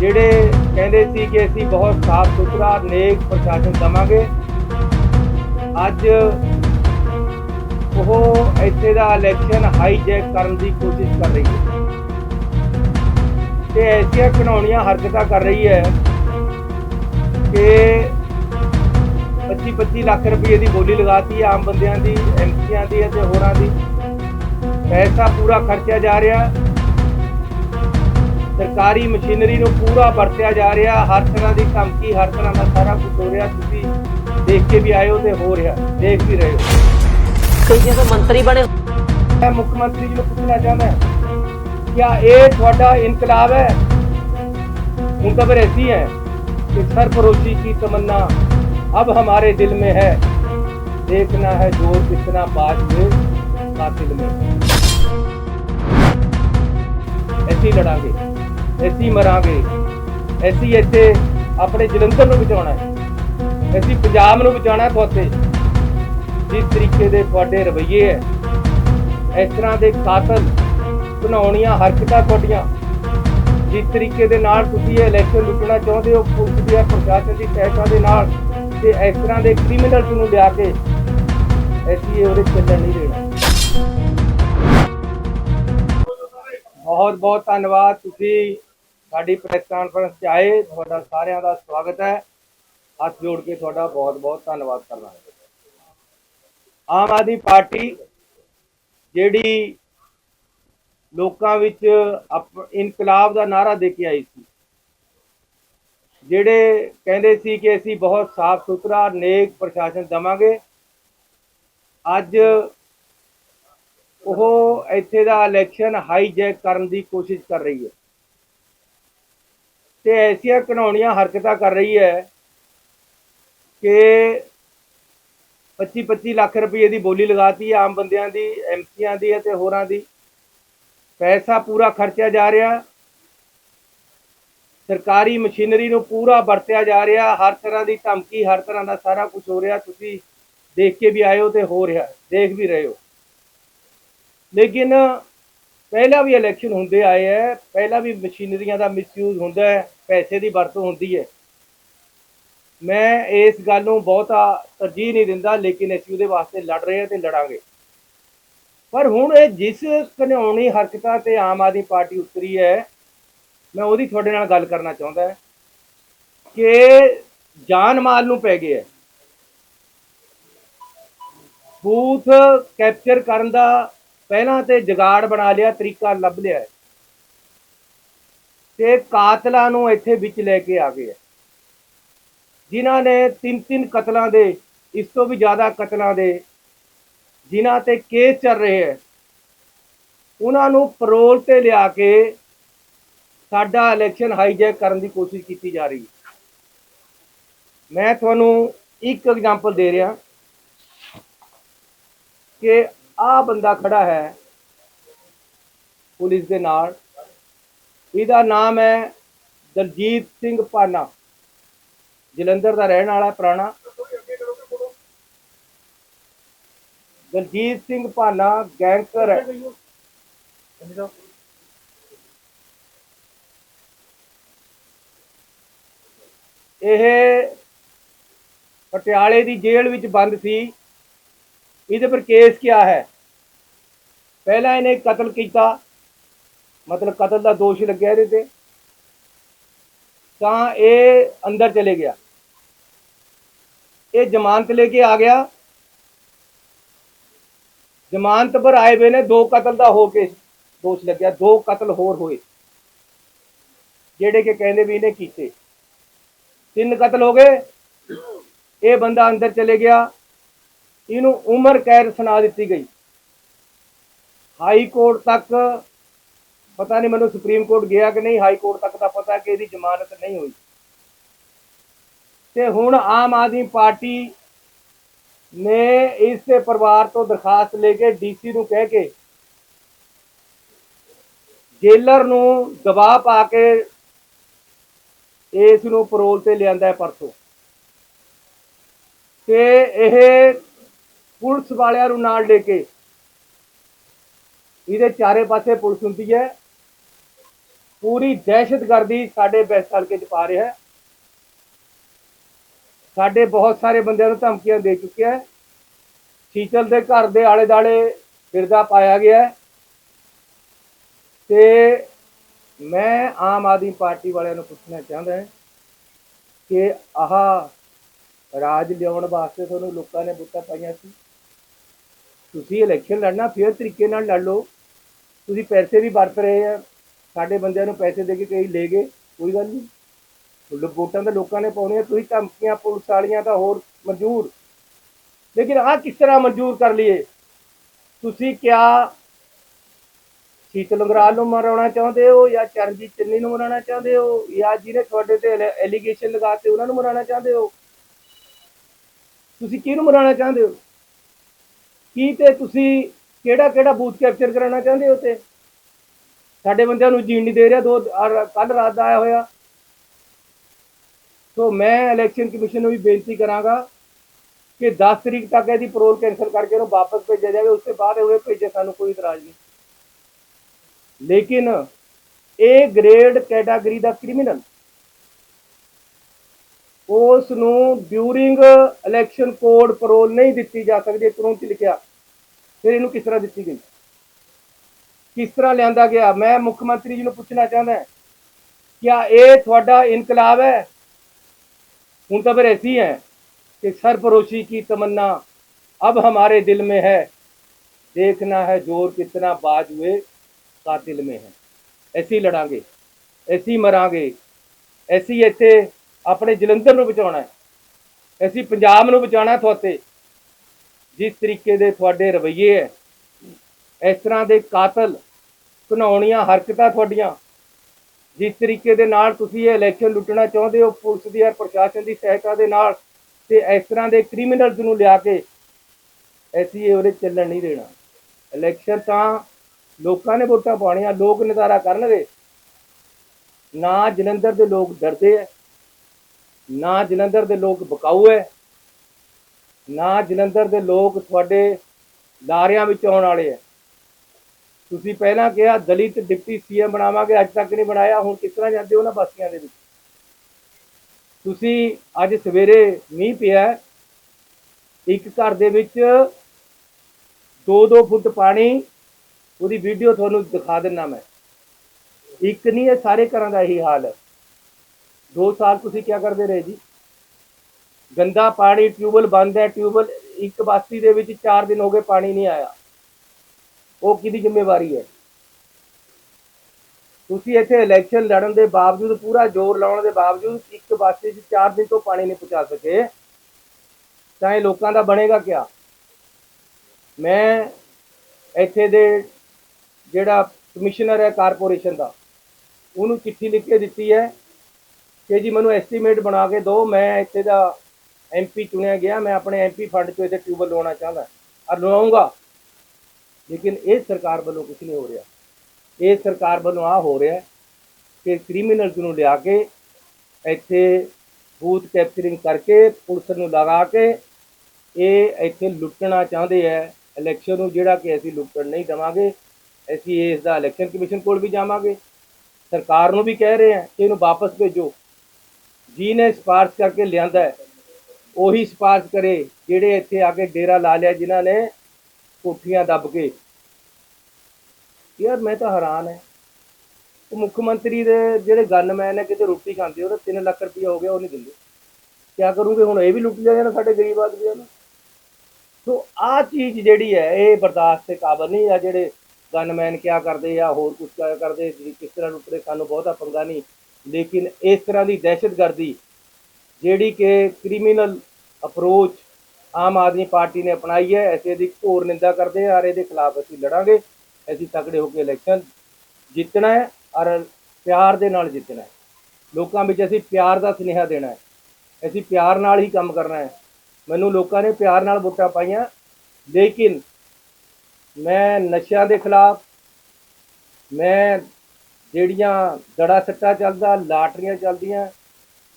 ਜਿਹੜੇ ਕਹਿੰਦੇ ਸੀ ਕਿ ਅਸੀਂ ਬਹੁਤ ਸਾਫ਼ ਸੁਥਰਾ, ਨੇਕ ਪ੍ਰਸ਼ਾਸਨ ਦਵਾਂਗੇ। ਅੱਜ ਉਹ ਇੱਥੇ ਦਾ ਇਲੈਕਸ਼ਨ ਹਾਈਜੈਕ ਕਰਨ ਦੀ ਕੋਸ਼ਿਸ਼ ਕਰ ਰਹੀ ਹੈ। ਤੇ ਐਸੀਆਂ ਘਿਨਾਉਣੀਆਂ ਹਰਕਤਾਂ ਕਰ ਰਹੀ ਹੈ ਕਿ 25-25 ਲੱਖ ਰੁਪਏ ਦੀ ਬੋਲੀ ਲਗਾਤੀ ਆਮ ਬੰਦਿਆਂ ਦੀ ਐਮਸੀਆਂ ਦੀ ਅਤੇ ਹੋਰਾਂ ਦੀ। ਪੈਸਾ ਪੂਰਾ ਖਰਚਿਆ ਜਾ ਰਿਹਾ। ਸਰਕਾਰੀ ਮਸ਼ੀਨਰੀ ਨੂੰ ਪੂਰਾ ਵਰਤਿਆ ਜਾ ਰਿਹਾ ਹਰ ਤਰ੍ਹਾਂ ਦੀ ਧਮਕੀ ਹਰ ਤਰ੍ਹਾਂ ਦਾ ਸਾਰਾ ਕੁਝ ਹੋ ਰਿਹਾ ਤੁਸੀਂ ਦੇਖ ਕੇ ਵੀ ਆਏ ਹੋ ਤੇ ਹੋ ਰਿਹਾ ਦੇਖ ਵੀ ਰਹੇ ਹੋ ਕਈ ਜਦੋਂ ਮੰਤਰੀ ਬਣੇ ਮੈਂ ਮੁੱਖ ਮੰਤਰੀ ਜੀ ਨੂੰ ਪੁੱਛਣਾ ਚਾਹੁੰਦਾ क्या ये थोड़ा इनकलाब है उनका फिर ऐसी है कि सरफरोशी की तमन्ना अब हमारे दिल में है देखना है जोर कितना बाज हुए कातिल में ऐसी लड़ांगे ਅਸੀਂ ਮਰਾਂਗੇ ਅਸੀਂ ਇੱਥੇ ਆਪਣੇ ਜਲੰਧਰ ਨੂੰ ਬਚਾਉਣਾ ਹੈ ਅਸੀਂ ਪੰਜਾਬ ਨੂੰ ਬਚਾਉਣਾ ਤੁਹਾਡੇ। ਜਿਸ ਤਰੀਕੇ ਦੇ ਤੁਹਾਡੇ ਰਵਈਏ ਹੈ, ਇਸ ਤਰ੍ਹਾਂ ਦੇ ਕਾਤਲ ਬਣਾਉਣੀਆਂ ਹਰਕਤਾਂ ਤੁਹਾਡੀਆਂ। ਜਿਸ ਤਰੀਕੇ ਦੇ ਨਾਲ ਤੁਸੀਂ ਇਹ ਇਲੈਕਸ਼ਨ ਲੁੱਟਣਾ ਚਾਹੁੰਦੇ ਹੋ, ਪੁਲਿਸ ਦੀ ਪ੍ਰਸ਼ਾਸਨ ਦੀ ਸਹਾਇਤਾ ਦੇ ਨਾਲ ਤੇ ਇਸ ਤਰ੍ਹਾਂ ਦੇ ਕ੍ਰਿਮੀਨਲਸ ਨੂੰ ਲਿਆ ਕੇ ਐਸੀ ਉਹਦੇ ਚੱਲਣ ਨਹੀਂ ਦੇਣਾ। ਬਹੁਤ ਬਹੁਤ ਧੰਨਵਾਦ ਤੁਸੀਂ ਸਾਡੀ ਪ੍ਰੈਸ ਕਾਨਫਰੰਸ 'ਚ ਆਏ, ਤੁਹਾਡਾ ਸਾਰਿਆਂ ਦਾ ਸਵਾਗਤ ਹੈ। ਹੱਥ ਜੋੜ ਕੇ ਤੁਹਾਡਾ ਬਹੁਤ ਬਹੁਤ ਧੰਨਵਾਦ ਕਰਨਾ ਆਮ ਆਦਮੀ ਪਾਰਟੀ ਜਿਹੜੀ ਲੋਕਾਂ ਵਿੱਚ ਅਪ- ਇਨਕਲਾਬ ਦਾ ਨਾਰਾ ਦੇ ਕੇ ਆਈ ਸੀ, ਜਿਹੜੇ ਕਹਿੰਦੇ ਸੀ ਕਿ ਅਸੀਂ ਬਹੁਤ ਸਾਫ਼ ਸੁਥਰਾ, ਨੇਕ ਪ੍ਰਸ਼ਾਸਨ ਦਵਾਂਗੇ, ਅੱਜ ਉਹ ਇੱਥੇ ਦਾ ਇਲੈਕਸ਼ਨ ਹਾਈਜੈਕ ਕਰਨ ਦੀ ਕੋਸ਼ਿਸ਼ ਕਰ ਰਹੀ ਹੈ। ਤੇ ਐਸੀਆਂ ਘਿਨਾਉਣੀਆਂ ਹਰਕਤਾਂ ਕਰ ਰਹੀ ਹੈ ਕਿ 25-25 ਲੱਖ ਰੁਪਏ ਦੀ ਬੋਲੀ ਲਗਾਤੀ ਆਮ ਬੰਦਿਆਂ ਦੀ ਐਮਸੀਆਂ ਦੀ ਅਤੇ ਹੋਰਾਂ ਦੀ। ਪੈਸਾ ਪੂਰਾ ਖਰਚਿਆ ਜਾ ਰਿਹਾ। ਸਰਕਾਰੀ ਮਸ਼ੀਨਰੀ ਨੂੰ ਪੂਰਾ ਵਰਤਿਆ ਜਾ ਰਿਹਾ। ਹਰ ਤਰ੍ਹਾਂ ਦੀ ਧਮਕੀ, ਹਰ ਤਰ੍ਹਾਂ ਦਾ ਸਾਰਾ ਕੁਝ ਹੋ ਰਿਹਾ। ਤੁਸੀਂ ਦੇਖ ਕੇ ਵੀ ਆਏ ਹੋ ਤੇ ਹੋ ਰਿਹਾ ਦੇਖ ਵੀ ਰਹੇ ਹੋ। ਲੇਕਿਨ ਪਹਿਲਾਂ ਵੀ ਇਲੈਕਸ਼ਨ ਹੁੰਦੇ ਆਏ ਹੈ। ਪਹਿਲਾਂ ਵੀ ਮਸ਼ੀਨਰੀਆਂ ਦਾ ਮਿਸਯੂਜ਼ ਹੁੰਦਾ ਹੈ। ਪੈਸੇ ਦੀ ਵਰਤੋਂ ਹੁੰਦੀ ਹੈ। ਮੈਂ ਇਸ ਗੱਲ ਨੂੰ ਬਹੁਤਾ ਤਰਜੀਹ ਨਹੀਂ ਦਿੰਦਾ, ਲੇਕਿਨ ਅਸੀਂ ਉਹਦੇ ਵਾਸਤੇ ਲੜ ਰਹੇ ਹਾਂ ਤੇ ਲੜਾਂਗੇ। ਪਰ ਹੁਣ ਇਹ ਜਿਸ ਘਿਨਾਉਣੀ ਹਰਕਤਾਂ ਤੇ ਆਮ ਆਦਮੀ ਪਾਰਟੀ ਉਤਰੀ ਹੈ, ਮੈਂ ਉਹਦੀ ਤੁਹਾਡੇ ਨਾਲ ਗੱਲ ਕਰਨਾ ਚਾਹੁੰਦਾ ਕਿ ਜਾਨ ਮਾਲ ਨੂੰ ਪੈ ਗਿਆ ਬੂਥ ਕੈਪਚਰ ਕਰਨ ਦਾ ਪਹਿਲਾਂ ਤੇ ਜਗਾੜ ਬਣਾ ਲਿਆ, ਤਰੀਕਾ ਲੱਭ ਲਿਆ ਤੇ ਕਾਤਲਾਂ ਨੂੰ ਇੱਥੇ ਵਿੱਚ ਲੈ ਕੇ ਆ ਗਏ ਜਿਨ੍ਹਾਂ ਨੇ ਤਿੰਨ ਤਿੰਨ ਕਤਲਾਂ ਦੇ, ਇਸ ਤੋਂ ਵੀ ਜ਼ਿਆਦਾ ਕਤਲਾਂ ਦੇ, ਜਿਨ੍ਹਾਂ ਤੇ ਕੇਸ ਚੱਲ ਰਹੇ ਹੈ, ਉਹਨਾਂ ਨੂੰ ਪਰੋਲ ਤੇ ਲਿਆ ਕੇ ਸਾਡਾ ਇਲੈਕਸ਼ਨ ਹਾਈਜੈਕ ਕਰਨ ਦੀ ਕੋਸ਼ਿਸ਼ ਕੀਤੀ ਜਾ ਰਹੀ ਹੈ। ਮੈਂ ਤੁਹਾਨੂੰ ਇੱਕ ਐਗਜ਼ਾਮਪਲ ਦੇ ਰਿਹਾ ਕਿ ਆਹ ਬੰਦਾ ਖੜਾ ਹੈ ਪੁਲਿਸ ਦੇ ਨਾਲ। ਇਹਦਾ ਨਾਮ ਹੈ ਦਲਜੀਤ ਸਿੰਘ ਪਾਨਾ। ਜਲੰਧਰ ਦਾ ਰਹਿਣ ਵਾਲਾ, ਪੁਰਾਣਾ। ਦਲਜੀਤ ਸਿੰਘ ਭਾਨਾ ਗੈਂਗਸਟਰ ਹੈ। ਇਹ ਪਟਿਆਲੇ ਦੀ ਜੇਲ੍ਹ ਵਿੱਚ ਬੰਦ ਸੀ। ਇਹਦੇ ਪਰ ਕੇਸ ਕਿਆ ਹੈ? ਪਹਿਲਾਂ ਇਹਨੇ ਕਤਲ ਕੀਤਾ। ਮਤਲਬ ਕਤਲ ਦਾ ਦੋਸ਼ ਲੱਗਿਆ ਇਹਦੇ ਤੇ। ਤਾਂ ਇਹ ਅੰਦਰ ਚਲੇ ਗਿਆ। ਇਹ ਜ਼ਮਾਨਤ ਲੈ ਕੇ ਆ ਗਿਆ। ਜ਼ਮਾਨਤ ਪਰ ਆਏ ਵੇ ਨੇ ਦੋ ਕਤਲ ਦਾ ਹੋ ਕੇ ਦੋਸ਼ ਲੱਗਿਆ। ਦੋ ਕਤਲ ਹੋਰ ਹੋਏ। ਜਿਹੜੇ ਕਿ ਕਹਿੰਦੇ ਵੀ ਇਹਨੇ ਕੀਤੇ। ਤਿੰਨ ਕਤਲ ਹੋ ਗਏ। ਇਹ ਬੰਦਾ ਅੰਦਰ ਚਲੇ ਗਿਆ। ਇਹਨੂੰ ਉਮਰ ਕੈਦ ਸੁਣਾ ਦਿੱਤੀ ਗਈ। ਹਾਈ ਕੋਰਟ ਤੱਕ ਪਤਾ ਨਹੀਂ ਮੈਨੂੰ ਸੁਪਰੀਮ ਕੋਰਟ ਗਿਆ ਕਿ ਨਹੀਂ, ਹਾਈ ਕੋਰਟ ਤੱਕ ਦਾ ਪਤਾ ਕਿ ਇਹਦੀ ਜ਼ਮਾਨਤ ਨਹੀਂ ਹੋਈ। ਤੇ ਹੁਣ ਆਮ ਆਦਮੀ ਪਾਰਟੀ ਨੇ ਇਸ ਦੇ ਪਰਿਵਾਰ ਤੋਂ ਦਰਖਾਸਤ ਲੈ ਕੇ ਡੀਸੀ ਨੂੰ ਕਹਿ ਕੇ ਜੇਲਰ ਨੂੰ ਦਬਾਅ ਪਾ ਕੇ ਇਸ ਨੂੰ ਪਰੋਲ ਤੇ ਲਿਆਂਦਾ ਹੈ ਪਰਸੋਂ। ਤੇ ਇਹ ਪੁਲਿਸ ਵਾਲਿਆਂ ਨੂੰ ਨਾਲ ਲੈ ਕੇ ਇਹਦੇ ਚਾਰੇ ਪਾਸੇ ਪੁਲਿਸ ਹੁੰਦੀ ਹੈ। ਪੂਰੀ ਦਹਿਸ਼ਤਗਰਦੀ ਸਾਡੇ ਬੈਸ ਹਲਕੇ 'ਚ ਪਾ ਰਿਹਾ ਹੈ। ਸਾਡੇ ਬਹੁਤ ਸਾਰੇ ਬੰਦਿਆਂ ਨੂੰ ਧਮਕੀਆਂ ਦੇ ਚੁੱਕਿਆ ਹੈ। ਸ਼ੀਤਲ ਦੇ ਘਰ ਦੇ ਆਲੇ ਦਾਲੇ ਫਿਰਦਾ ਪਾਇਆ ਗਿਆ ਹੈ। ਤੇ ਮੈਂ ਆਮ ਆਦਮੀ ਪਾਰਟੀ ਵਾਲਿਆਂ ਨੂੰ ਪੁੱਛਣਾ ਚਾਹੁੰਦਾ ਹਾਂ ਕਿ ਆਹ ਰਾਜ ਲਿਆਉਣ ਵਾਸਤੇ ਤੁਹਾਨੂੰ ਲੋਕਾਂ ਨੇ ਵੋਟਾਂ ਪਾਈਆਂ ਸੀ। ਤੁਸੀਂ ਇਲੈਕਸ਼ਨ ਲੜਨਾ, ਫੇਰ ਤਰੀਕੇ ਨਾਲ ਲੜ ਲਓ। ਤੁਸੀਂ ਪੈਸੇ ਵੀ ਵਰਤ ਰਹੇ ਆ। ਸਾਡੇ ਬੰਦਿਆਂ ਨੂੰ ਪੈਸੇ ਦੇ ਕੇ ਕਈ ਲੈ ਗਏ, ਕੋਈ ਗੱਲ ਨਹੀਂ। ਵੋਟਾਂ ਤਾਂ ਲੋਕਾਂ ਨੇ ਪਾਉਣੀਆਂ, ਤੁਸੀਂ ਧਮਕੀਆਂ, ਪੁਲਿਸ ਵਾਲੀਆਂ ਤਾਂ ਹੋਰ ਮਨਜ਼ੂਰ। ਲੇਕਿਨ ਆਹ ਕਿਸ ਤਰ੍ਹਾਂ ਮਨਜ਼ੂਰ ਕਰ ਲਈਏ? ਤੁਸੀਂ ਕਿਆ ਸ਼ੀਤਲ ਅੰਗਰਾਲ ਨੂੰ ਮਰਾਉਣਾ ਚਾਹੁੰਦੇ ਹੋ ਜਾਂ ਚਰਨਜੀਤ ਚੰਨੀ ਨੂੰ ਮਰਾਉਣਾ ਚਾਹੁੰਦੇ ਹੋ ਜਾਂ ਜਿਹਨੇ ਤੁਹਾਡੇ ਤੇ ਐਲੀਗੇਸ਼ਨ ਲਗਾਤੇ ਉਹਨਾਂ ਨੂੰ ਮਰਾਉਣਾ ਚਾਹੁੰਦੇ ਹੋ? ਤੁਸੀਂ ਕਿਹਨੂੰ ਮਰਾਉਣਾ ਚਾਹੁੰਦੇ ਹੋ? ਕੀ ਤੇ ਤੁਸੀਂ ਕਿਹੜਾ ਕਿਹੜਾ ਬੂਥ ਕੈਪਚਰ ਕਰਾਉਣਾ ਚਾਹੁੰਦੇ ਹੋ ਤੇ ਸਾਡੇ ਬੰਦਿਆਂ ਨੂੰ ਜੀਣ ਨਹੀਂ ਦੇ ਰਿਹਾ, ਦੋ ਕੱਲ ਰਾਤ ਦਾ ਆਇਆ ਹੋਇਆ। ਸੋ ਮੈਂ ਇਲੈਕਸ਼ਨ ਕਮਿਸ਼ਨ ਨੂੰ ਵੀ ਬੇਨਤੀ ਕਰਾਂਗਾ ਕਿ 10 ਤਰੀਕ ਤੱਕ ਇਹਦੀ ਪਰੋਲ ਕੈਂਸਲ ਕਰਕੇ ਉਹਨੂੰ ਵਾਪਸ ਭੇਜਿਆ ਜਾਵੇ। ਉਸ ਤੋਂ ਬਾਅਦ ਹੋਏ ਭੇਜੇ, ਸਾਨੂੰ ਕੋਈ ਇਤਰਾਜ਼ ਨਹੀਂ। ਲੇਕਿਨ ਇਹ ਗ੍ਰੇਡ ਕੈਟਾਗਰੀ ਦਾ ਕ੍ਰਿਮੀਨਲ ਉਸ ਨੂੰ ਡਿਊਰਿੰਗ ਇਲੈਕਸ਼ਨ ਕੋਡ ਪਰੋਲ ਨਹੀਂ ਦਿੱਤੀ ਜਾ ਸਕਦੀ ਕਾਨੂੰਨ 'ਚ ਲਿਖਿਆ। ਫਿਰ ਇਹਨੂੰ ਕਿਸ ਤਰ੍ਹਾਂ ਦਿੱਤੀ ਗਈ? ਕਿਸ ਤਰ੍ਹਾਂ ਲਿਆਂਦਾ ਗਿਆ ਮੈਂ ਮੁੱਖ ਮੰਤਰੀ ਜੀ ਨੂੰ ਪੁੱਛਣਾ ਚਾਹੁੰਦਾ ਹਾਂ, ਕਿਆ ਇਹ ਤੁਹਾਡਾ ਇਨਕਲਾਬ ਹੈ ਹੁਣ तो फिर ऐसी है कि सरफरोशी की तमन्ना अब हमारे दिल में है देखना है जोर कितना बाज हुए कातिल में है ऐसी लड़ांगे ऐसी मरांगे ऐसी ਇੱਥੇ ਆਪਣੇ ਜਲੰਧਰ ਨੂੰ ਬਚਾਉਣਾ ਹੈ ਅਸੀਂ ਪੰਜਾਬ ਨੂੰ ਬਚਾਉਣਾ ਤੁਹਾਤੇ ਜਿਸ ਤਰੀਕੇ ਦੇ ਤੁਹਾਡੇ ਰਵੱਈਏ ਹੈ ਇਸ ਤਰ੍ਹਾਂ ਦੇ ਕਾਤਲ ਘਿਨਾਉਣੀਆਂ ਹਰਕਤਾਂ ਤੁਹਾਡੀਆਂ। ਜਿਸ ਤਰੀਕੇ ਦੇ ਨਾਲ ਤੁਸੀਂ ਇਹ ਇਲੈਕਸ਼ਨ ਲੁੱਟਣਾ ਚਾਹੁੰਦੇ ਹੋ, ਪੁਲਿਸ ਦੀ ਔਰ ਪ੍ਰਸ਼ਾਸਨ ਦੀ ਸਹਾਇਤਾ ਦੇ ਨਾਲ, ਤੇ ਇਸ ਤਰ੍ਹਾਂ ਦੇ ਕ੍ਰਿਮੀਨਲਸ ਨੂੰ ਲਿਆ ਕੇ ਐਸੀ ਉਹਦੇ ਚੱਲਣ ਨਹੀਂ ਦੇਣਾ। ਇਲੈਕਸ਼ਨ ਤਾਂ ਲੋਕਾਂ ਨੇ ਵੋਟਾਂ ਪਾਉਣੀਆਂ, ਲੋਕ ਨਜ਼ਾਰਾ ਕਰਨਗੇ। ਨਾ ਜਲੰਧਰ ਦੇ ਲੋਕ ਡਰਦੇ ਹੈ ਨਾ ਜਲੰਧਰ ਦੇ ਲੋਕ ਬਕਾਊ ਹੈ ਨਾ ਜਲੰਧਰ ਦੇ ਲੋਕ ਤੁਹਾਡੇ ਲਾਰਿਆਂ ਵਿੱਚ ਆਉਣ ਵਾਲੇ ਹੈ ਤੁਸੀਂ ਪਹਿਲਾਂ ਕਿਹਾ ਦਲਿਤ ਡਿਪਟੀ ਸੀਐਮ ਬਣਾਵਾਂਗੇ, ਅੱਜ ਤੱਕ ਨਹੀਂ ਬਣਾਇਆ, ਹੁਣ ਕਿਸ ਤਰ੍ਹਾਂ ਜਾਂਦੇ ਹੋ ਨਾ ਬਸਤੀਆਂ ਦੇ ਵਿੱਚ? ਤੁਸੀਂ ਅੱਜ ਸਵੇਰੇ ਮੀਂਹ ਪਿਆ ਇੱਕ ਘਰ ਦੇ ਵਿੱਚ 2-2 ਫੁੱਟ ਪਾਣੀ, ਉਹਦੀ ਵੀਡੀਓ ਤੁਹਾਨੂੰ ਦਿਖਾ ਦਿੰਨਾ ਮੈਂ। ਇੱਕ ਨਹੀਂ, ਇਹ ਸਾਰੇ ਘਰਾਂ ਦਾ ਇਹੀ ਹਾਲ ਹੈ। 2 ਸਾਲ ਤੁਸੀਂ ਕੀ ਕਰਦੇ ਰਹੇ ਜੀ? ਗੰਦਾ ਪਾਣੀ ਟਿਊਬਲ ਬੰਦ ਹੈ ਟਿਊਬਲ ਇੱਕ ਬਸਤੀ ਦੇ ਵਿੱਚ 4 ਦਿਨ ਹੋ ਗਏ ਪਾਣੀ ਨਹੀਂ ਆਇਆ। ਉਹ ਕਿਹਦੀ ਜ਼ਿੰਮੇਵਾਰੀ ਹੈ? ਤੁਸੀਂ ਇੱਥੇ ਇਲੈਕਸ਼ਨ ਲੜਨ ਦੇ ਬਾਵਜੂਦ, ਪੂਰਾ ਜ਼ੋਰ ਲਾਉਣ ਦੇ ਬਾਵਜੂਦ ਇੱਕ ਬਾਸਤੇ 'ਚ 4 ਦਿਨ ਤੋਂ ਪਾਣੀ ਨਹੀਂ ਪਹੁੰਚਾ ਸਕੇ। ਤਾਂ ਇਹ ਲੋਕਾਂ ਦਾ ਬਣੇਗਾ ਕਿਆ? ਮੈਂ ਇੱਥੇ ਦੇ ਜਿਹੜਾ ਕਮਿਸ਼ਨਰ ਹੈ ਕਾਰਪੋਰੇਸ਼ਨ ਦਾ, ਉਹਨੂੰ ਚਿੱਠੀ ਲਿਖ ਕੇ ਦਿੱਤੀ ਹੈ ਕਿ ਜੀ ਮੈਨੂੰ ਐਸਟੀਮੇਟ ਬਣਾ ਕੇ ਦਿਓ, ਮੈਂ ਇੱਥੇ ਦਾ ਐਮਪੀ ਚੁਣਿਆ ਗਿਆ, ਮੈਂ ਆਪਣੇ ਐਮਪੀ ਫੰਡ ਚੋਂ ਇਹਦੇ ਟਿਊਬਲ ਲਵਾਉਣਾ ਚਾਹੁੰਦਾ। ਔਰ ਲਵਾਉਂਗਾ। ਲੇਕਿਨ ਇਹ ਸਰਕਾਰ ਵੱਲੋਂ ਕੁਝ ਨਹੀਂ ਹੋ ਰਿਹਾ। ਇਹ ਸਰਕਾਰ ਵੱਲੋਂ ਆ ਹੋ ਰਿਹਾ ਕਿ ਕ੍ਰਿਮੀਨਲਸ ਨੂੰ ਲਿਆ ਕੇ ਇੱਥੇ ਬੂਥ ਕੈਪਚਰਿੰਗ ਕਰਕੇ ਪੁਲਿਸ ਨੂੰ ਲਗਾ ਕੇ ਇਹ ਇੱਥੇ ਲੁੱਟਣਾ ਚਾਹੁੰਦੇ ਹੈ ਇਲੈਕਸ਼ਨ ਨੂੰ ਜਿਹੜਾ ਕਿ ਅਸੀਂ ਲੁੱਟਣ ਨਹੀਂ ਦੇਵਾਂਗੇ, ਅਸੀਂ ਇਸ ਦਾ ਇਲੈਕਸ਼ਨ ਕਮਿਸ਼ਨ ਕੋਲ ਵੀ ਜਾਵਾਂਗੇ। ਸਰਕਾਰ ਨੂੰ ਵੀ ਕਹਿ ਰਹੇ ਹਾਂ ਕਿ ਇਹਨੂੰ ਵਾਪਸ ਭੇਜੋ। ਜਿਹਨੇ ਸਿਫਾਰਿਸ਼ ਕਰਕੇ ਲਿਆਂਦਾ ਉਹੀ ਸਿਫਾਰਿਸ਼ ਕਰੇ। ਜਿਹੜੇ ਇੱਥੇ ਆ ਕੇ ਡੇਰਾ ਲਾ ਲਿਆ ਜਿਨ੍ਹਾਂ ਨੇ ਕੋਠੀਆਂ ਦੱਬ ਕੇ। ਯਾਰ ਮੈਂ ਤਾਂ ਹੈਰਾਨ ਹੈ। ਉਹ ਮੁੱਖ ਮੰਤਰੀ ਦੇ ਜਿਹੜੇ ਗਨਮੈਨ ਨੇ ਕਿਤੇ ਰੋਟੀ ਖਾਂਦੇ, ਉਹਦਾ 3 ਲੱਖ ਰੁਪਇਆ ਹੋ ਗਿਆ, ਉਹ ਨਹੀਂ ਦਿੰਦੇ। ਕਿਆ ਕਰੂਗੇ ਹੁਣ? ਇਹ ਵੀ ਲੁੱਟ ਲਿਆ ਜਾਣਾ ਸਾਡੇ ਗਰੀਬ ਆਦਮੀਆਂ ਨੂੰ। ਸੋ ਆਹ ਚੀਜ਼ ਜਿਹੜੀ ਹੈ, ਇਹ ਬਰਦਾਸ਼ਤ ਦੇ ਕਾਬਲ ਨਹੀਂ ਆ ਜਿਹੜੇ ਗਨਮੈਨ ਕਿਆ ਕਰਦੇ ਆ, ਹੋਰ ਕੁਝ ਕਿਆ ਕਰਦੇ ਕਿਸ ਤਰ੍ਹਾਂ ਲੁੱਟਦੇ, ਸਾਨੂੰ ਬਹੁਤਾ ਪੰਗਾ ਨਹੀਂ। ਲੇਕਿਨ ਇਸ ਤਰ੍ਹਾਂ ਦੀ ਦਹਿਸ਼ਤਗਰਦੀ ਜਿਹੜੀ ਕਿ criminal approach Aam Aadmi party ਨੇ ਅਪਣਾਈ ਹੈ ਐਸੇ ਦੀ ਘੋਰ ਨਿੰਦਾ ਕਰਦੇ ਆ ਔਰ ਇਹਦੇ ਖਿਲਾਫ ਅਸੀਂ ਲੜਾਂਗੇ, ਅਸੀਂ ਤਕੜੇ ਹੋ ਕੇ ਇਲੈਕਸ਼ਨ ਜਿੱਤਣਾ ਹੈ ਔਰ ਪਿਆਰ ਦੇ ਨਾਲ ਜਿੱਤਣਾ ਹੈ। ਲੋਕਾਂ ਵਿੱਚ ਅਸੀਂ ਪਿਆਰ ਦਾ ਸੁਨੇਹਾ ਦੇਣਾ ਹੈ, ਅਸੀਂ ਪਿਆਰ ਨਾਲ ਹੀ ਕੰਮ ਕਰਨਾ ਹੈ। ਮੈਨੂੰ ਲੋਕਾਂ ਨੇ ਪਿਆਰ ਨਾਲ ਵੋਟਾਂ ਪਾਈਆਂ, ਲੇਕਿਨ ਮੈਂ ਨਸ਼ਿਆਂ ਦੇ ਖਿਲਾਫ, ਮੈਂ ਜਿਹੜੀਆਂ ਦੜਾ ਸੱਟਾ ਚੱਲਦਾ, ਲਾਟਰੀਆਂ ਚੱਲਦੀਆਂ,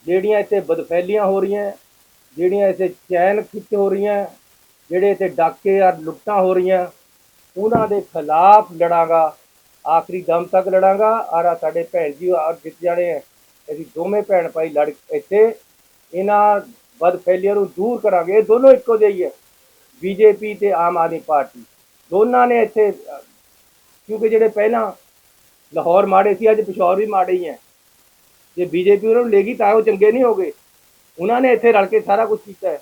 ਜਿਹੜੀਆਂ ਇੱਥੇ ਬਦਫੈਲੀਆਂ ਹੋ ਰਹੀਆਂ ਜਿਹੜੀਆਂ ਇੱਥੇ ਚੈਨ ਖਿੱਚ ਹੋ ਰਹੀਆਂ, ਜਿਹੜੇ ਇੱਥੇ ਡਾਕੇ ਆ, ਲੁੱਟਾਂ ਹੋ ਰਹੀਆਂ, ਉਹਨਾਂ ਦੇ ਖਿਲਾਫ ਲੜਾਂਗਾ, ਆਖਰੀ ਦਮ ਤੱਕ ਲੜਾਂਗਾ। ਆਰਾ ਸਾਡੇ ਭੈਣ ਜੀ ਆ ਜਿੱਤ ਜਾਣੇ ਆ। ਅਸੀਂ ਦੋਵੇਂ ਭੈਣ ਭਾਈ ਲੜ ਇੱਥੇ ਇਹਨਾਂ ਬਦ ਫੈਲੀਅਰ ਨੂੰ ਦੂਰ ਕਰਾਂਗੇ। ਇਹ ਦੋਨੋਂ ਇੱਕੋ ਜਿਹੀ ਹੈ ਬੀਜੇਪੀ ਤੇ ਆਮ ਆਦਮੀ ਪਾਰਟੀ। ਦੋਨਾਂ ਨੇ ਇੱਥੇ, ਕਿਉਂਕਿ ਜਿਹੜੇ ਪਹਿਲਾਂ ਲਾਹੌਰ ਮਾੜੇ ਸੀ, ਅੱਜ ਪਿਸ਼ੌਰ ਵੀ ਮਾੜੇ ਹੀ ਹੈ ਜੇ ਬੀਜੇਪੀ ਉਹਨਾਂ ਨੂੰ ਲੈ ਗਈ ਤਾਂ ਉਹ ਚੰਗੇ ਨਹੀਂ ਹੋਗੇ। ਉਹਨਾਂ ਨੇ ਇੱਥੇ ਰਲ ਕੇ ਸਾਰਾ ਕੁਝ ਕੀਤਾ ਹੈ।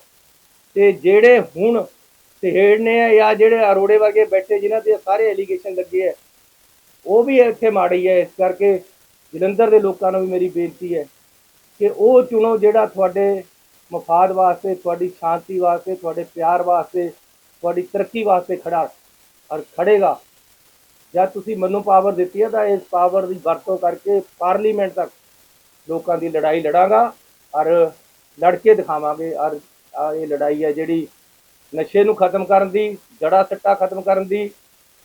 ਤੇ ਜਿਹੜੇ ਹੁਣ ਸਿਹੜ ਨੇ ਜਾਂ ਜਿਹੜੇ ਅਰੋੜੇ ਵਰਗੇ ਬੈਠੇ ਜਿਨ੍ਹਾਂ ਤੇ ਸਾਰੇ ਐਲੀਗੇਸ਼ਨ ਲੱਗੇ ਹੈ, ਉਹ ਵੀ ਇੱਥੇ ਮਾੜੀ ਹੈ। ਇਸ ਕਰਕੇ ਜਲੰਧਰ ਦੇ ਲੋਕਾਂ ਨੂੰ ਵੀ ਮੇਰੀ ਬੇਨਤੀ ਹੈ ਕਿ ਉਹ ਚੁਣੋ ਜਿਹੜਾ ਤੁਹਾਡੇ ਮਫਾਦ ਵਾਸਤੇ, ਤੁਹਾਡੀ ਸ਼ਾਂਤੀ ਵਾਸਤੇ, ਤੁਹਾਡੇ ਪਿਆਰ ਵਾਸਤੇ, ਤੁਹਾਡੀ ਤਰੱਕੀ ਵਾਸਤੇ ਖੜਾ ਔਰ ਖੜੇਗਾ। ਜਦ ਤੁਸੀਂ ਮੈਨੂੰ ਪਾਵਰ ਦਿੱਤੀ ਹੈ ਤਾਂ ਇਸ ਪਾਵਰ ਦੀ ਵਰਤੋਂ ਕਰਕੇ ਪਾਰਲੀਮੈਂਟ ਤੱਕ ਲੋਕਾਂ ਦੀ ਲੜਾਈ ਲੜਾਂਗਾ। ਔਰ ਲੜ ਕੇ ਦਿਖਾਵਾਂਗੇ ਔਰ ਇਹ ਲੜਾਈ ਹੈ ਜਿਹੜੀ ਨਸ਼ੇ ਨੂੰ ਖਤਮ ਕਰਨ ਦੀ ਜੜਾ ਸੱਟਾ ਖਤਮ ਕਰਨ ਦੀ,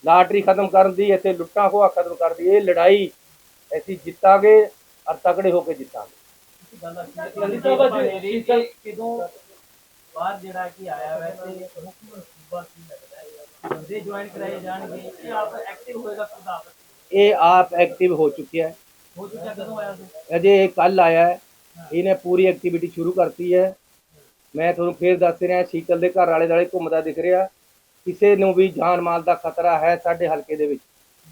ਲਾਟਰੀ ਖਤਮ ਕਰਨ ਦੀ, ਇੱਥੇ ਲੁੱਟਾਂ ਖੋਆ ਖਤਮ ਕਰਨ ਦੀ, ਇਹ ਲੜਾਈ ਅਸੀਂ ਜਿੱਤਾਂਗੇ ਔਰ ਤਕੜੇ ਹੋ ਕੇ ਜਿੱਤਾਂਗੇ। ਕਿਦੋਂ ਬਾਹਰ ਜਿਹੜਾ ਕਿ ਆਇਆ ਵੈਸੇ ਮੁੱਖ ਸੂਬਾ ਕੀ ਲੱਗਦਾ ਹੈ ਬੰਦੇ ਜੁਆਇਨ ਕਰਾਏ ਜਾਣਗੇ ਇਹ ਆਪ ਐਕਟਿਵ ਹੋਏਗਾ ਖੁਦਾ ਇਹ ਆਪ ਐਕਟਿਵ ਹੋ ਚੁੱਕਿਆ ਹੈ। ਹੋ ਚੁੱਕਿਆ ਕਦੋਂ ਆਇਆ ਸੀ ਅਜੇ ਕੱਲ ਆਇਆ ਹੈ। ਇਹਨੇ ਪੂਰੀ ਐਕਟੀਵਿਟੀ ਸ਼ੁਰੂ ਕਰਤੀ ਹੈ। ਮੈਂ ਤੁਹਾਨੂੰ ਫੇਰ ਦੱਸ ਰਿਹਾ, ਸ਼ੀਤਲ ਦੇ ਘਰ ਵਾਲੇ ਦੁਆਲੇ ਘੁੰਮਦਾ ਦਿਖ ਰਿਹਾ। ਕਿਸੇ ਨੂੰ ਵੀ ਜਾਨ ਮਾਲ ਦਾ ਖਤਰਾ ਹੈ ਸਾਡੇ ਹਲਕੇ ਦੇ ਵਿੱਚ।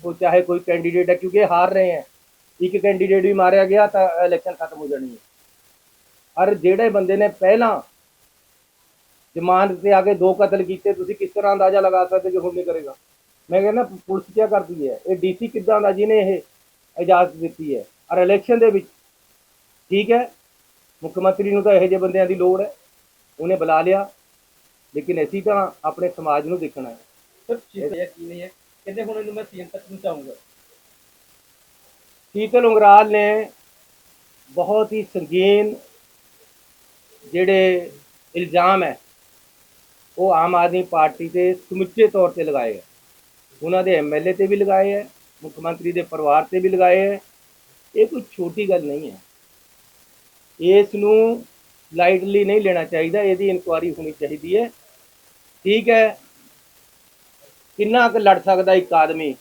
ਉਹ ਚਾਹੇ ਕੋਈ ਕੈਂਡੀਡੇਟ ਹੈ, ਕਿਉਂਕਿ ਹਾਰ ਰਹੇ ਹੈ। ਇੱਕ ਕੈਂਡੀਡੇਟ ਵੀ ਮਾਰਿਆ ਗਿਆ ਤਾਂ ਇਲੈਕਸ਼ਨ ਖਤਮ ਹੋ ਜਾਣੀ ਹੈ। ਔਰ ਜਿਹੜੇ ਬੰਦੇ ਨੇ ਪਹਿਲਾਂ ਜ਼ਮਾਨਤ ਤੇ ਆ ਕੇ ਦੋ ਕਤਲ ਕੀਤੇ, ਤੁਸੀਂ ਕਿਸ ਤਰ੍ਹਾਂ ਅੰਦਾਜ਼ਾ ਲਗਾ ਸਕਦੇ ਕਿ ਹੁਣ ਨਹੀਂ ਕਰੇਗਾ? ਮੈਂ ਕਹਿੰਦਾ, ਪੁਲਿਸ ਕੀ ਕਰਦੀ ਹੈ? ਇਹ ਡੀਸੀ ਕਿੱਦਾਂ ਦਾ ਜਿਹਨੇ ਇਹ ਇਜਾਜ਼ਤ ਦਿੱਤੀ ਹੈ? ਔਰ ਇਲੈਕਸ਼ਨ ਦੇ ਵਿੱਚ ਠੀਕ ਹੈ। ਮੁੱਖ ਮੰਤਰੀ ਨੂੰ ਤਾਂ ਇਹੋ ਜਿਹੇ ਬੰਦਿਆਂ ਦੀ ਲੋੜ ਹੈ। ਉਹਨੇ ਬੁਲਾ ਲਿਆ। ਲੇਕਿਨ ਅਸੀਂ ਤਾਂ ਆਪਣੇ ਸਮਾਜ ਨੂੰ ਦੇਖਣਾ ਹੈ। ਸਰ ਚੀਜ਼ ਇਹ ਕੀ ਨਹੀਂ ਹੈ? ਕਹਿੰਦੇ ਹੁਣ ਇਹਨੂੰ ਮੈਂ ਸੀਐਮ ਤੱਕ ਪਹੁੰਚਾਉਂਗਾ ਸ਼ੀਤਲ ਉਂਗਰਾਲ ਨੇ ਬਹੁਤ ਹੀ ਸੰਗੀਨ ਜਿਹੜੇ ਇਲਜ਼ਾਮ ਹੈ ਉਹ ਆਮ ਆਦਮੀ ਪਾਰਟੀ ਤੇ ਸਮੁੱਚੇ ਤੌਰ ਤੇ ਲਗਾਏ ਹੈ। ਉਹਨਾਂ ਦੇ ਐਮਐਲਏ ਤੇ ਵੀ ਲਗਾਏ ਹੈ ਮੁੱਖ ਮੰਤਰੀ ਦੇ ਪਰਿਵਾਰ ਤੇ ਵੀ ਲਗਾਏ ਹੈ। ਇਹ ਕੋਈ ਛੋਟੀ ਗੱਲ ਨਹੀਂ ਹੈ। ਇਸ ਨੂੰ ਲਾਈਟਲੀ ਨਹੀਂ ਲੈਣਾ ਚਾਹੀਦਾ, ਇਹਦੀ ਇਨਕੁਆਇਰੀ ਹੋਣੀ ਚਾਹੀਦੀ ਹੈ। ਠੀਕ ਹੈ। ਕਿੰਨਾ ਕੁ ਲੜ ਸਕਦਾ ਇੱਕ ਆਦਮੀ?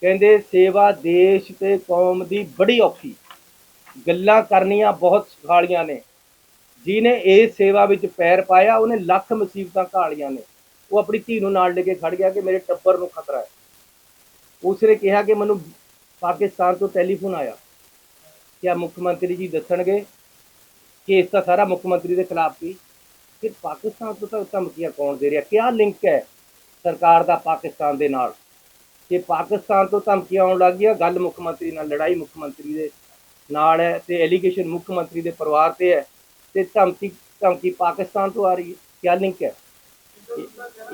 ਕਹਿੰਦੇ, ਸੇਵਾ ਦੇਸ਼ ਤੇ ਕੌਮ ਦੀ ਬੜੀ ਔਖੀ। ਗੱਲਾਂ ਕਰਨੀਆਂ ਬਹੁਤ ਸੁਖਾਲੀਆਂ ਨੇ। ਜਿਹਨੇ ਇਸ ਸੇਵਾ ਵਿੱਚ ਪੈਰ ਪਾਇਆ, ਉਹਨੇ ਲੱਖ ਮੁਸੀਬਤਾਂ ਘਾਲੀਆਂ ਨੇ। ਉਹ ਆਪਣੀ ਧੀ ਨੂੰ ਨਾਲ ਲੈ ਕੇ ਖੜ ਗਿਆ ਕਿ ਮੇਰੇ ਟੱਬਰ ਨੂੰ ਖਤਰਾ ਹੈ। ਉਸਨੇ ਕਿਹਾ ਕਿ ਮੈਨੂੰ ਪਾਕਿਸਤਾਨ ਤੋਂ ਟੈਲੀਫੋਨ ਆਇਆ। ਕਿ ਮੁੱਖ ਮੰਤਰੀ ਜੀ ਦੱਸਣਗੇ? ਕੇਸ ਤਾਂ ਸਾਰਾ ਮੁੱਖ ਮੰਤਰੀ ਦੇ ਖਿਲਾਫ ਸੀ। ਫਿਰ ਪਾਕਿਸਤਾਨ ਤੋਂ ਤਾਂ ਧਮਕੀਆਂ ਕੌਣ ਦੇ ਰਿਹਾ? ਕਿਆ ਲਿੰਕ ਹੈ ਸਰਕਾਰ ਦਾ ਪਾਕਿਸਤਾਨ ਦੇ ਨਾਲ? ਕਿ ਪਾਕਿਸਤਾਨ ਤੋਂ ਧਮਕੀਆਂ ਆਉਣ ਲੱਗ ਗਈਆਂ, ਗੱਲ ਮੁੱਖ ਮੰਤਰੀ ਨਾਲ, ਲੜਾਈ ਮੁੱਖ ਮੰਤਰੀ ਦੇ ਨਾਲ ਹੈ ਤੇ ਐਲੀਗੇਸ਼ਨ ਮੁੱਖ ਮੰਤਰੀ ਦੇ ਪਰਿਵਾਰ ਤੇ ਹੈ ਤੇ ਧਮਕੀ ਧਮਕੀ ਪਾਕਿਸਤਾਨ ਤੋਂ ਆ ਰਹੀ ਹੈ। ਕਿਆ ਲਿੰਕ ਹੈ?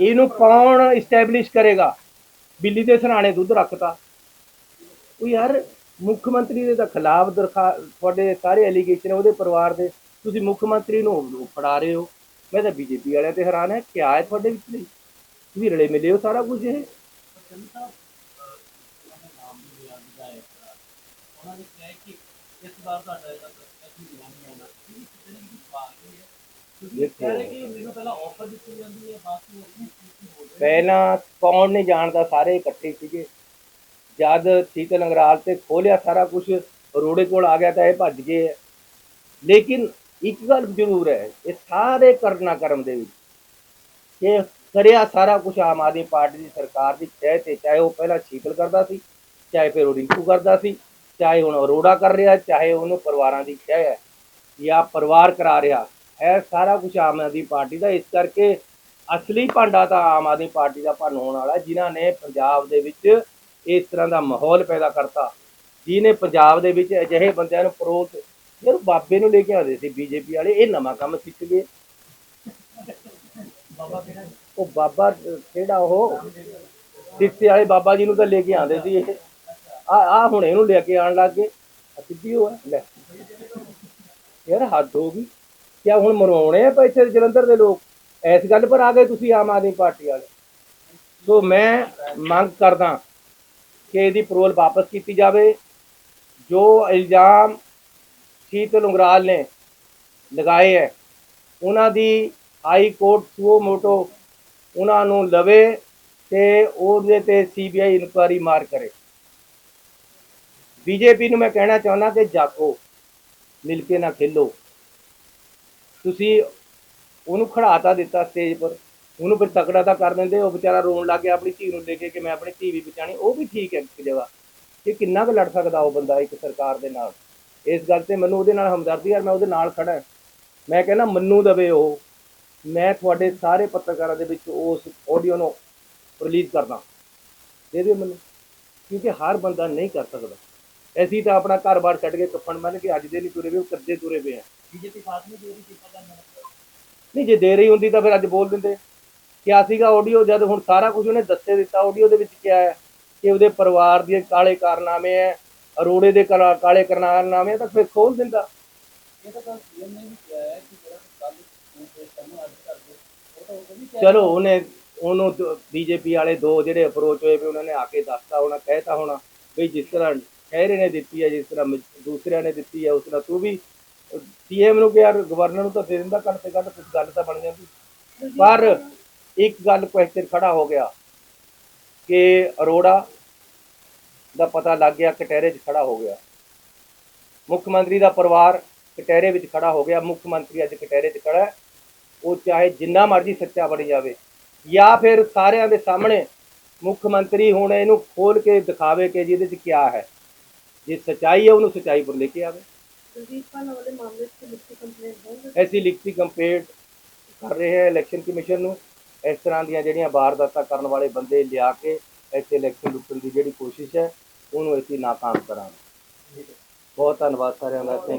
ਇਹਨੂੰ ਕੌਣ ਇਸਟੈਬਲਿਸ਼ ਕਰੇਗਾ? ਬਿੱਲੀ ਦੇ ਸਰਾਣੇ ਦੁੱਧ ਰੱਖਤਾ। ਉਹ ਯਾਰ ਮੁੱਖ ਮੰਤਰੀ ਦੇ ਤਾਂ ਖਿਲਾਫ ਤੁਹਾਡੇ ਸਾਰੇ ਐਲੀਗੇਸ਼ਨ ਉਹਦੇ ਪਰਿਵਾਰ ਦੇ, ਤੁਸੀਂ ਮੁੱਖ ਮੰਤਰੀ ਨੂੰ ਫੜਾ ਰਹੇ ਹੋ। ਮੈਂ ਤਾਂ ਬੀਜੇਪੀ ਵਾਲਿਆਂ ਤੇ ਹੈਰਾਨ ਹੈ, ਕਿਆ ਹੈ ਤੁਹਾਡੇ ਵਿੱਚ ਲਈ ਤੁਸੀਂ ਰਲੇ ਮਿਲੇ ਹੋ ਸਾਰਾ ਕੁਝ ਇਹ? ਪਹਿਲਾਂ ਪਹਿਲਾਂ ਕੌਣ ਨਹੀਂ ਜਾਣਦਾ, ਸਾਰੇ ਇਕੱਠੇ ਸੀਗੇ। ਜਦ ਸੀਤਲ ਅੰਗਰਾਲ ਤੇ ਖੋਲਿਆ ਸਾਰਾ ਕੁਝ ਰੋੜੇ ਕੋਲ ਆ ਗਿਆ ਤਾਂ ਇਹ ਭੱਜ ਗਏ ਹੈ। ਲੇਕਿਨ ਇੱਕ ਗੱਲ ਜ਼ਰੂਰ ਹੈ, ਇਹ ਸਾਰੇ ਕਰਨਾ ਕਰਮ ਦੇ ਵਿੱਚ ਇਹ ਕਰਿਆ ਸਾਰਾ ਕੁਝ ਆਮ ਆਦਮੀ ਪਾਰਟੀ ਦੀ ਸਰਕਾਰ ਦੀ ਚਾਹੇ ਤੇ, ਚਾਹੇ ਉਹ ਪਹਿਲਾਂ ਸ਼ੀਤਲ ਕਰਦਾ ਸੀ, ਚਾਹੇ ਫਿਰ ਉਹ ਰਿੰਕੂ ਕਰਦਾ ਸੀ, ਚਾਹੇ ਹੁਣ ਅਰੋੜਾ ਕਰ ਰਿਹਾ, ਚਾਹੇ ਉਹਨੂੰ ਪਰਿਵਾਰਾਂ ਦੀ ਸ਼ਹਿ ਹੈ, ਜਾਂ ਪਰਿਵਾਰ ਕਰਾ ਰਿਹਾ ਹੈ ਸਾਰਾ ਕੁਝ ਆਮ ਆਦਮੀ ਪਾਰਟੀ ਦਾ ਇਸ ਕਰਕੇ ਅਸਲੀ ਭਾਂਡਾ ਤਾਂ ਆਮ ਆਦਮੀ ਪਾਰਟੀ ਦਾ ਭੰਨ ਹੋਣ ਵਾਲਾ ਜਿਨ੍ਹਾਂ ਨੇ ਪੰਜਾਬ ਦੇ ਵਿੱਚ ਇਸ ਤਰ੍ਹਾਂ ਦਾ ਮਾਹੌਲ ਪੈਦਾ ਕਰਤਾ। ਜਿਹਨੇ ਪੰਜਾਬ ਦੇ ਵਿੱਚ ਅਜਿਹੇ ਬੰਦਿਆਂ ਨੂੰ ਪਰੋਸ ਯਾਰ ਬਾਬੇ ਨੂੰ ਲੈ ਕੇ ਆਉਂਦੇ ਸੀ ਬੀਜੇਪੀ ਵਾਲੇ ਇਹ ਨਵਾਂ ਕੰਮ ਸਿੱਖ ਗਏ। ਉਹ ਬਾਬਾ ਕਿਹੜਾ ਉਹ? ਸਿੱਖੇ ਵਾਲੇ ਬਾਬਾ ਜੀ ਨੂੰ ਤਾਂ ਲੈ ਕੇ ਆਉਂਦੇ ਸੀ ਇਹ। ਆ ਆ ਹੁਣ ਇਹਨੂੰ ਲੈ ਕੇ ਆਉਣ ਲੱਗ ਗਏ। ਸਿੱਧੀ ਹੋਇਆ ਲੈ। ਯਾਰ ਹੱਦ ਹੋ ਗਈ। ਕਿਆ ਹੁਣ ਮਰਵਾਉਣੇ ਆ ਇੱਥੇ ਜਲੰਧਰ ਦੇ ਲੋਕ? ਇਸ ਗੱਲ ਪਰ ਆ ਗਏ ਤੁਸੀਂ ਆਮ ਆਦਮੀ ਪਾਰਟੀ ਵਾਲੇ। ਸੋ ਮੈਂ ਮੰਗ ਕਰਦਾ ਕਿ ਇਹਦੀ ਪਰੋਲ ਵਾਪਸ ਕੀਤੀ ਜਾਵੇ, ਜੋ ਇਲਜ਼ਾਮ ਸੀਤ ਲੰਗਰਾਲ ਨੇ ਲਗਾਏ ਹੈ, ਉਹਨਾਂ ਦੀ ਹਾਈ ਕੋਰਟ ਸੁਓ ਮੋਟੋ ਉਹਨਾਂ ਨੂੰ ਲਵੇ ਤੇ ਉਹਦੇ ਤੇ ਸੀਬੀਆਈ ਇਨਕੁਆਰੀ ਮਾਰ ਕਰੇ। ਬੀਜੇਪੀ ਨੂੰ ਮੈਂ ਕਹਿਣਾ ਚਾਹੁੰਦਾ ਕਿ ਜਾਗੋ, ਮਿਲ ਕੇ ਨਾ ਖੇਲੋ। ਤੁਸੀਂ ਉਹਨੂੰ ਖੜਾਤਾ ਦਿੱਤਾ ਸਟੇਜ ਪਰ। ਉਹਨੂੰ ਫਿਰ ਤਕੜਾ ਤਾਂ ਕਰ ਦਿੰਦੇ ਉਹ ਵਿਚਾਰਾ ਰੋਣ ਲੱਗ ਗਿਆ ਆਪਣੀ ਧੀ ਨੂੰ ਲੈ ਕੇ ਕਿ ਮੈਂ ਆਪਣੀ ਧੀ ਵੀ ਬਚਾਣੀ ਉਹ ਵੀ ਠੀਕ ਹੈ ਇੱਕ ਜਗ੍ਹਾ। ਕਿ ਕਿੰਨਾ ਕੁ ਲੜ ਸਕਦਾ ਉਹ ਬੰਦਾ ਇੱਕ ਸਰਕਾਰ ਦੇ ਨਾਲ। ਇਸ ਗੱਲ ਤੇ ਮੈਨੂੰ ਉਹਦੇ ਨਾਲ ਹਮਦਰਦੀ ਯਾਰ ਮੈਂ ਉਹਦੇ ਨਾਲ ਖੜਾ। ਮੈਂ ਕਹਿੰਦਾ ਮੰਨੂ ਦਵੇ ਉਹ। ਮੈਂ ਤੁਹਾਡੇ ਸਾਰੇ ਪੱਤਰਕਾਰਾਂ ਦੇ ਵਿੱਚ ਉਸ ਆਡੀਓ ਨੂੰ ਰਿਲੀਜ਼ ਕਰਦਾ। ਦੇ ਦਿਓ ਮੈਨੂੰ। ਕਿਉਂਕਿ ਹਰ ਬੰਦਾ ਨਹੀਂ ਕਰ ਸਕਦਾ। ਅਸੀਂ ਤਾਂ ਆਪਣਾ ਘਰ-ਬਾਰ ਛੱਡ ਕੇ ਕੱਪਣ ਮੰਨ ਕੇ ਅੱਜ ਦੇ ਨਹੀਂ ਤੁਰੇ ਵੇ ਉਹ ਕੱਦੇ ਤੁਰੇ ਪਏ ਆ। ਬੀਜੇਪੀ ਸਾਥ ਨਹੀਂ ਦੇ ਰਹੀ ਨਹੀਂ ਨਹੀਂ ਜੇ ਦੇ ਰਹੀ ਹੁੰਦੀ ਤਾਂ ਫਿਰ ਅੱਜ ਬੋਲ ਦਿੰਦੇ। ਕਿਆ ਸੀਗਾ ਆਡੀਓ ਜਦ ਹੁਣ ਸਾਰਾ ਕੁਝ ਉਹਨੇ ਦੱਸੇ ਦਿੱਤਾ ਆਡੀਓ ਦੇ ਵਿੱਚ ਕਿਆ ਹੈ ਕਿ ਉਹਦੇ ਪਰਿਵਾਰ ਦੇ ਕਾਲੇ ਕਾਰਨਾਮੇ ਹੈ ਅਰੋੜੇ ਦੇ ਕਲਾ- ਕਾਰਨਾਮੇ ਤਾਂ ਫਿਰ ਖੋਲ ਦਿੰਦਾ। ਚਲੋ ਉਹਨੇ ਉਹਨੂੰ ਬੀਜੇਪੀ ਵਾਲੇ ਦੋ ਜਿਹੜੇ ਅਪਰੋਚ ਹੋਏ ਵੀ ਉਹਨਾਂ ਨੇ ਆ ਕੇ ਦੱਸਤਾ ਹੋਣਾ ਕਹਿਤਾ ਹੋਣਾ ਵੀ ਜਿਸ ਤਰ੍ਹਾਂ ਖਹਿਰੇ ਨੇ ਦਿੱਤੀ ਹੈ ਜਿਸ ਤਰ੍ਹਾਂ ਦੂਸਰਿਆਂ ਨੇ ਦਿੱਤੀ ਹੈ ਉਸ ਤਰ੍ਹਾਂ ਤੂੰ ਵੀ ਸੀਐਮ ਨੂੰ ਕਿ ਯਾਰ ਗਵਰਨਰ ਨੂੰ ਤਾਂ ਦੇ ਦਿੰਦਾ ਘੱਟ ਤੇ ਘੱਟ ਕੁਝ ਗੱਲ ਤਾਂ ਬਣ ਜਾਂਦੀ। ਪਰ ਇੱਕ ਗੱਲ ਕੁਐਸਚਨ ਖੜਾ ਹੋ ਗਿਆ ਕਿ ਅਰੋੜਾ ਦਾ ਪਤਾ ਲੱਗ ਗਿਆ ਕਟਹਿਰੇ 'ਚ ਖੜਾ ਹੋ ਗਿਆ। ਮੁੱਖ ਮੰਤਰੀ ਦਾ ਪਰਿਵਾਰ ਕਟਹਿਰੇ ਵਿੱਚ ਖੜਾ ਹੋ ਗਿਆ। ਮੁੱਖ ਮੰਤਰੀ ਅੱਜ ਕਟਹਿਰੇ 'ਚ ਖੜਾ ਹੈ। ਉਹ ਚਾਹੇ ਜਿੰਨਾ ਮਰਜ਼ੀ ਸੱਚਾ ਬਣ ਜਾਵੇ ਜਾਂ ਫਿਰ ਸਾਰਿਆਂ ਦੇ ਸਾਹਮਣੇ ਮੁੱਖ ਮੰਤਰੀ ਹੁਣ ਇਹਨੂੰ ਖੋਲ ਕੇ ਦਿਖਾਵੇ ਕਿ ਜਿਹਦੇ 'ਚ ਕੀ ਹੈ। ਜੇ ਸਚਾਈ ਹੈ ਉਹਨੂੰ ਸਚਾਈ ਪਰ ਲੈ ਕੇ ਆਵੇ। ਐਸੀ ਲਿਖਤੀ ਕੰਪਲੇਂਟ ਕਰ ਰਹੇ ਹੈ ਇਲੈਕਸ਼ਨ ਕਮਿਸ਼ਨ ਨੂੰ। ਇਸ ਤਰ੍ਹਾਂ ਦੀਆਂ ਜਿਹੜੀਆਂ ਵਾਰਦਾਤਾਂ ਕਰਨ ਵਾਲੇ ਬੰਦੇ ਲਿਆ ਕੇ ਇੱਥੇ ਇਲੈਕਸ਼ਨ ਲੁੱਟਣ ਦੀ ਜਿਹੜੀ ਕੋਸ਼ਿਸ਼ ਹੈ ਉਹਨੂੰ ਅਸੀਂ ਨਾਕਾਮ ਕਰਾਂਗੇ। ਬਹੁਤ ਧੰਨਵਾਦ ਸਾਰਿਆਂ ਦਾ। ਥੈਂਕ